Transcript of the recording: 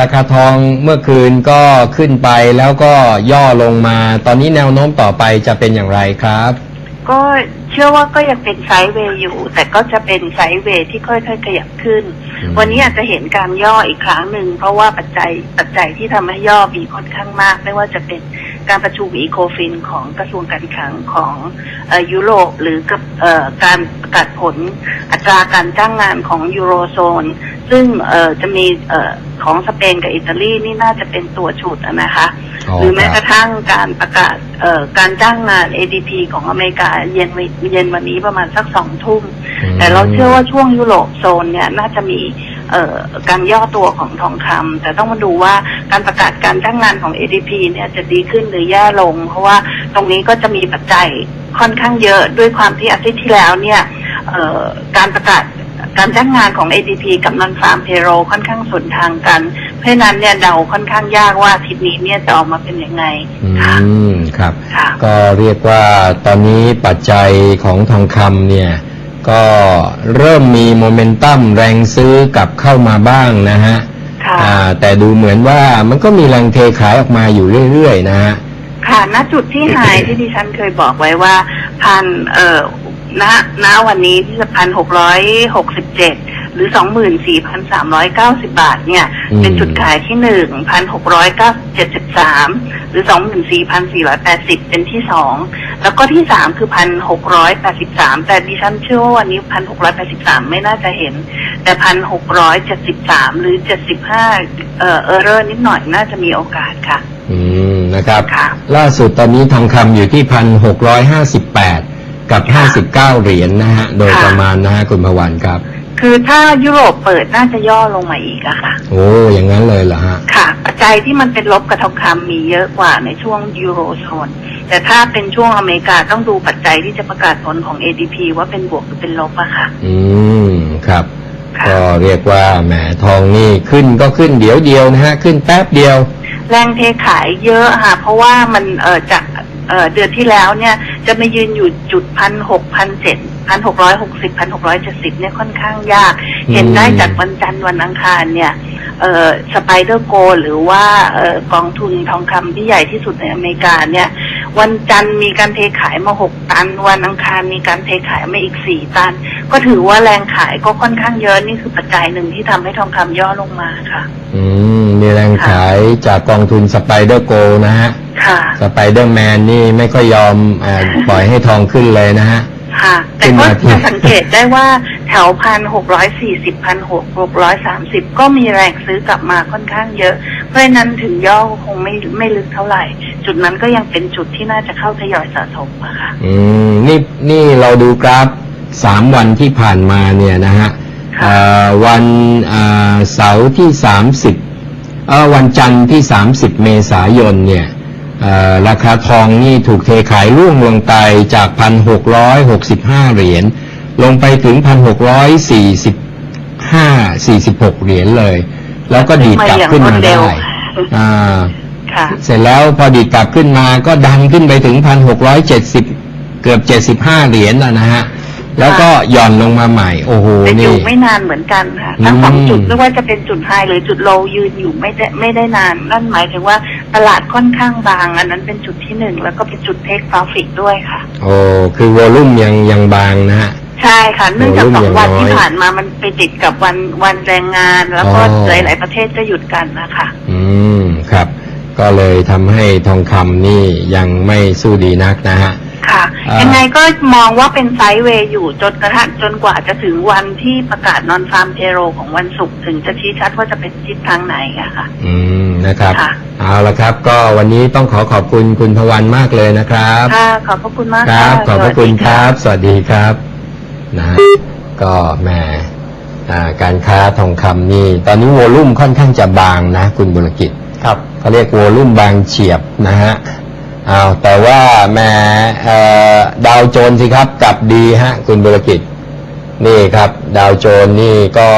ราคาทองเมื่อคืนก็ขึ้นไปแล้วก็ย่อลงมา ตอนนี้แนวโน้มต่อไปจะเป็นอย่างไรครับ ก็เชื่อว่าก็ยังเป็นไซด์เวย์อยู่ แต่ก็จะเป็นไซด์เวย์ที่ค่อยๆขยับขึ้น อืม วันนี้อาจจะเห็นการย่ออีกครั้งหนึ่ง เพราะว่าปัจจัยปัจจัยที่ทำให้ย่อมีค่อนข้างมาก ไม่ว่าจะเป็นการประชุมอีโคฟินของกระทรวงการคลังของเอ่อยุโรปหรือกับเอ่อการประกาศผลอัตราการจ้างงานของยูโรโซน ซึ่งเอ่อจะมีเอ่อของสเปนกับอิตาลีนี่น่าจะเป็นตัวฉุดอะนะคะอ๋อหรือแม้คกรับระทั่งการประกาศเอ่อการจ้างงาน ADP ของอเมริกาเย็นวันเย็นวันนี้ประมาณสักสองทุ่ม แต่เราเชื่อว่าช่วงยุโรปโซนเนี่ยน่าจะมีเอ่อการย่อตัวของทองคำแต่ต้องมาดูว่าการประกาศการจ้างงานของ ADP เนี่ยจะดีขึ้นหรือแย่ลง เพราะว่าตรงนี้ก็จะมีปัจจัยค่อนข้างเยอะด้วยความที่อาทิตย์ที่แล้วเนี่ยเอ่อการประกาศ การจ้างงานของ ADP กับ non farm payroll ค่อนข้างสวนทางกัน เพราะฉะนั้นเนี่ยเดาค่อนข้างยากว่าอาทิตย์นี้เนี่ยจะออกมาเป็นยังไงอืค่ะมครับค่ะก็เรียกว่าตอนนี้ปัจจัยของทองคำเนี่ย ก็เริ่มมีโมเมนตัมแรงซื้อกลับเข้ามาบ้างนะฮะค่ะอ่าแต่ดูเหมือนว่ามันก็มีแรงเทขายออกมาอยู่เรื่อยๆนะฮะค่ะณจุดที่ไฮที่ดิฉันเคยบอกไว้ว่าพันเอ่อ ณณวันนี้ที่พันหกร้อยหกสิบเจ็ดหรือสองหมื่นสี่พันสามร้อยเก้าสิบาทเนี่ยอืมเป็นจุดขายที่หนึ่งพันหกร้อยเก้าเจ็ดสิบสามหรือสองหมื่นสี่พันสี่ร้อยแปดสิบเป็นที่สองแล้วก็ที่สามคือพันหกร้อยแปดสิบสามแต่ดิฉันเชื่อว่าวันนี้พันหกร้อยแปดสิบสามไม่น่าจะเห็น แต่พันหกร้อยเจ็ดสิบสามหรือเจ็ดสิบห้าเอ่อเออเรอร์นิดหน่อยน่าจะมีโอกาสค่ะ อืมนะครับค่ะล่าสุดตอนนี้ทองคำอยู่ที่พันหกร้อยห้าสิบแปด กับห้าสิบเก้าเหรียญนะฮะ โดยค่ะประมาณนะฮะคุณพวันครับ คือถ้ายุโรปเปิดน่าจะย่อลงมาอีกอะค่ะ โอ้อย่างนั้นเลยเหรอฮะ ค่ะ ปัจจัยที่มันเป็นลบกับทองคำมีเยอะกว่าในช่วงยูโรโซน แต่ถ้าเป็นช่วงอเมริกาต้องดูปัจจัยที่จะประกาศผลของ ADP ว่าเป็นบวกหรือเป็นลบอะค่ะ อืม ครับค่ะก็เรียกว่าแหมทองนี่ขึ้นก็ขึ้นเดี๋ยวเดียวนะฮะ ขึ้นแป๊บเดียว แรงเทขายเยอะค่ะ เพราะว่ามันเอ่อจากเอ่อเดือนที่แล้วเนี่ย จะมายืนอยู่จุดพันหกพันเจ็ดพันหกร้อยหกสิบพันหกร้อยเจ็ดสิบเนี่ยค่อนข้างยากอืมเห็นได้จากวันจันทร์วันอังคารเนี่ยเอ่อสไปเดอร์โกหรือว่าเอ่อกองทุนทองคำที่ใหญ่ที่สุดในอเมริกาเนี่ย วันจันทร์มีการเทขายมาหกตัน วันอังคารมีการเทขายมาอีกสี่ตัน ก็ถือว่าแรงขายก็ค่อนข้างเยอะนี่คือปัจจัยหนึ่งที่ทำให้ทองคำย่อลงมาค่ะ อืมมีแรงขายจากกองทุนสไปเดอร์โกนะฮะ ค่ะ สไปเดอร์แมนนี่ไม่ค่อยยอมเออปล่อยให้ทองขึ้นเลยนะฮะ ค่ะ แต่ขึ้นก็มาที่ จะสังเกตได้ว่าแถวพันหกร้อยสี่สิบพันหกหกร้อยสามสิบก็มีแรงซื้อกลับมาค่อนข้างเยอะ เพราะฉะนั้นถึงย่อคงไม่ไม่ลึกเท่าไหร่ จุดนั้นก็ยังเป็นจุดที่น่าจะเข้าทยอยสะสมอะค่ะ อืมนี่นี่เราดูกราฟสามวันที่ผ่านมาเนี่ยนะฮะค่ะ เอ่อวันเอ่อเสาร์ที่สามสิบเออวันจันทร์ที่สามสิบเมษายนเนี่ยเอ่อ ราคาทองนี่ถูกเทขายร่วงลงไปจากพันหกร้อยหกสิบห้าเหรียญลงไปถึงพันหกร้อยสี่สิบห้าสี่สิบหกเหรียญเลย แล้วก็ดีดกลับขึ้นมาได้อ่าค่ะเสร็จแล้วพอดีดกลับขึ้นมาก็ดันขึ้นไปถึงพันหกร้อยเจ็ดสิบเกือบเจ็ดสิบห้าเหรียญแล้วนะฮะแล้วก็หย่อนลงมาใหม่ โอ้โหแต่อนี่ยู่ไม่นานเหมือนกันค่ะทั้งสองอืมจุดไม่ว่าจะเป็นจุดไฮหรือจุดโลยืนอยู่ไม่ได้ไม่ได้นาน นั่นหมายถึงว่า ตลาดค่อนข้างบาง อันนั้นเป็นจุดที่หนึ่งแล้วก็เป็นจุดเทคโปรฟิตด้วยค่ะ โอ้คือวอลลุ่มยังยังบางนะฮะใช่ค่ะเนื่องจากโอ้สรุ่องนวันอย่างน้อยที่ผ่านมามันไปติดกับวันวันแรงงาน แล้วก็อ๋อหลาย ๆ ประเทศก็หยุดกันนะคะอืมครับ ก็เลยทำให้ทองคำนี่ยังไม่สู้ดีนักนะฮะค่ะอ่ายัยังไงก็มองว่าเป็นไซด์เวย์อยู่จนกระทั่งจนกว่าจะถึงวันที่ประกาศนอนฟาร์มเพโรของวันศุกร์ถึงจะชี้ชัดว่าจะเป็นทิศทางไหนอะค่ะ อืมนะครับค่ะ เอาละครับ ก็วันนี้ต้องขอขอบคุณคุณพวันมากเลยนะครับค่ะขอบพระคุณมากคค่ะรับ ขอบพระคุณสวัสดีครับ สวัสดีครับ นะฮะก็แหมอ่าการค้าทองคำนี่ ตอนนี้วอลลุ่มค่อนข้างจะบางนะ คุณบุรกิจครับเขาเรียกวอลลุ่มบางเฉียบนะฮะเอาแต่ว่าแหมเอ่อดาวโจนส์สิครับกลับดีฮะ คุณบุรกิจ นี่ครับ ดาวโจนส์นี่ก็